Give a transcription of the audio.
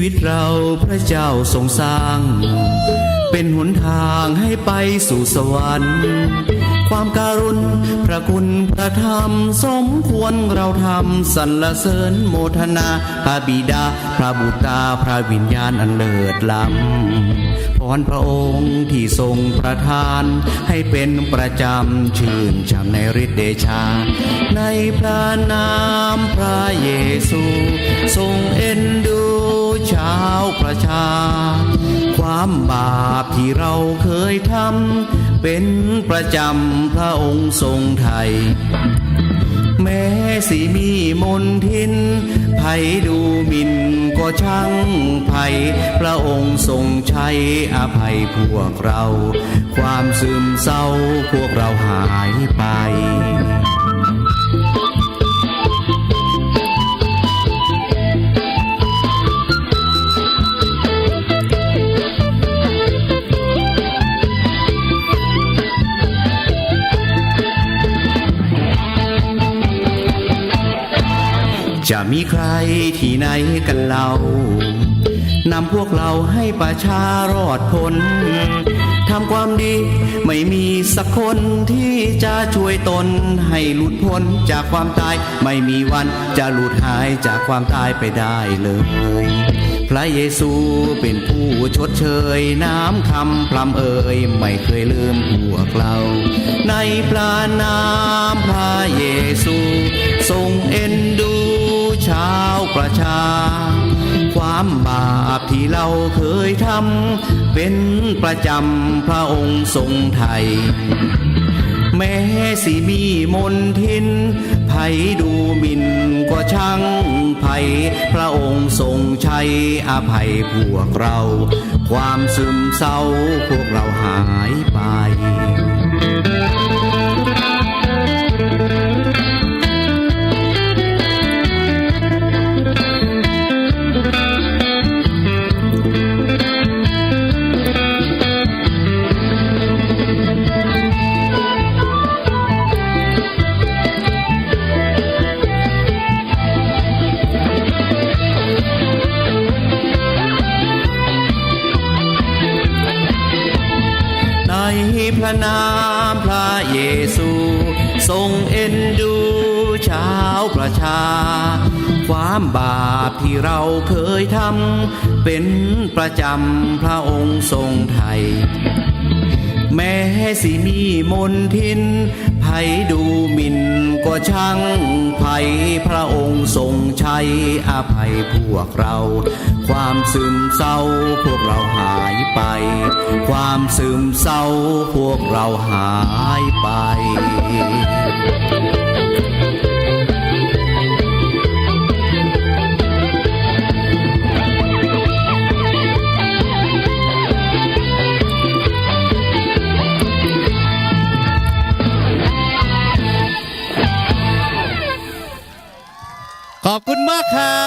วิตเราพระเจ้าทรงสร้าง เป็นหนทางให้ไปสู่สวรรค์ ความการุณพระคุณพระธรรมสมควรเราทำสรรเสริญโมทนาพระบิดา พระบุตรพระวิญญาณอันเลิศล้ำพรพระองค์ที่ทรงประทานให้เป็นประจำชื่นชมในฤทธิเดชา ในพระนามพระเยซู ทรงเอ็นดู ประชา ความบาปที่เราเคยทำเป็นประจำพระองค์ทรงไทย แม้สิมีมนทินไผดูมินก็ช่างไผพระองค์ทรงใช้อภัยพวกเรา ความซึมเศร้าพวกเราหายไป จะมีใครที่ไหนกันเล่านำพวกเราให้ประชารอดพ้นทำความดีไม่มีสักคนที่จะช่วยตนให้หลุดพ้นจากความตาย ไม่มีวันจะหลุดหายจากความตายไปได้เลย พระเยซูเป็นผู้ชดเชยน้ำคำพลำเอ่ยไม่เคยลืมพวกเรา ในพระนามพระเยซู เราเคยทำเป็นประจำพระองค์ทรงไทย แม้สิมีมนทินไผดูหมินก็ช่างไผพระองค์ทรงใช้อภัยพวกเรา ความซึมเศร้าพวกเราหายไป พระนามพระเยซู ทรงเอ็นดูชาวประชา ความบาปที่เราเคยทำเป็นประจำพระองค์ทรงไทย แม้สิมีมนทินไผดูหมินก็ช่างไผพระองค์ทรงใช้อภัยพวกเรา ความซึมเศร้าพวกเราหายไป ความซึมเศร้าพวกเราหายไป Rebecca.